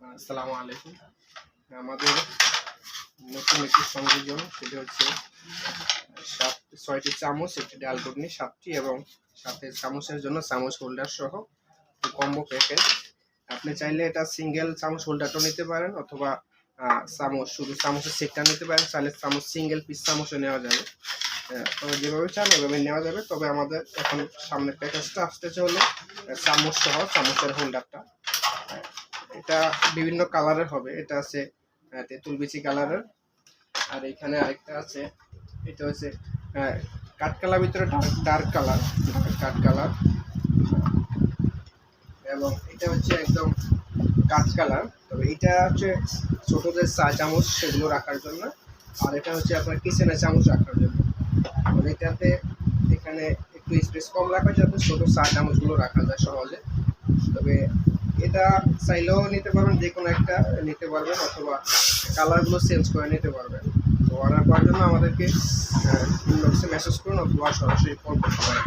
আসসালামু আলাইকুম। আমাদের নতুন একটি সংযোজন সেটি হচ্ছে সাত ছয়টি চামচ একটি ডাল সাতটি এবং সাথে চামচের জন্য চামচ হোল্ডার সহ কম্বো প্যাকেজ আপনি চাইলে এটা সিঙ্গেল চামচ হোল্ডারটাও নিতে পারেন অথবা চামচ শুধু চামচের সেটটা নিতে পারেন চাইলে চামচ সিঙ্গেল পিস চামচও নেওয়া যাবে। তবে যেভাবে চান ওইভাবে নেওয়া যাবে। তবে আমাদের এখন সামনের প্যাকেজটা আসতেছে হলো আহ, চামচ সহ চামচের হোল্ডারটা এটা বিভিন্ন কালারের হবে। এটা আছে তেঁতুল বিচি কালারের আর এখানে আরেকটা আছে, এটা হচ্ছে কাঠকালার ভিতরে ডার্ক কালার কাঠ কালার এবং এটা হচ্ছে একদম কাঠ কালার তবে এটা হচ্ছে ছোটদের চা চামচ সেগুলো রাখার জন্য। আর এটা হচ্ছে আপনার কিচেনে চামচ রাখার জন্য। এটাতে এখানে একটু স্পেস কম রাখা যাতে ছোট চা চামচগুলো রাখা যায় সহজে। তবে এটা চাইলেও নিতে পারবেন যে কোনো একটা নিতে পারবেন অথবা কালারগুলো চেঞ্জ করে নিতে পারবেন। তো অর্ডার করার জন্য আমাদেরকে ইনবক্সে মেসেজ করুন অথবা সরাসরি ফোন করতে পারেন।